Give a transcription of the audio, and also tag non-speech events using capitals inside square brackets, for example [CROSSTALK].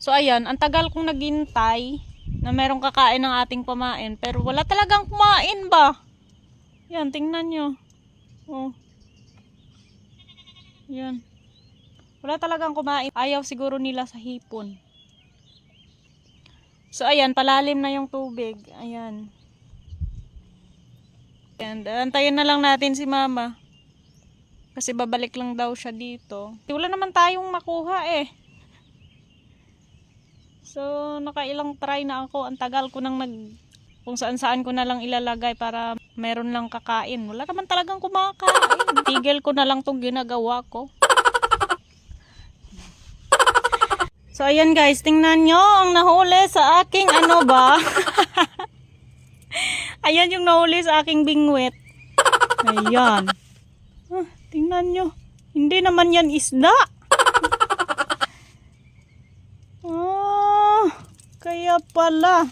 So ayan, ang tagal kong naghintay na merong kakain ng ating pamain. Pero wala talagang kumain ba? Yan, tingnan nyo. Oh. Yan. Wala talagang kumain. Ayaw siguro nila sa hipon. So ayan, palalim na yung tubig. Ayan. And antayin na lang natin si mama. Kasi babalik lang daw siya dito. Wala naman tayong makuha eh. So, nakailang try na ako. Ang tagal ko nang nag... Kung saan saan ko na lang ilalagay para meron lang kakain. Wala naman talagang kumakain. [LAUGHS] Tigil ko na lang tong ginagawa ko. So, ayan guys. Tingnan nyo ang nahuli sa aking ano ba? [LAUGHS] ayan yung nahuli sa aking bingwit. Ayan. Ah, tingnan nyo. Hindi naman yan isda. Kaya pala.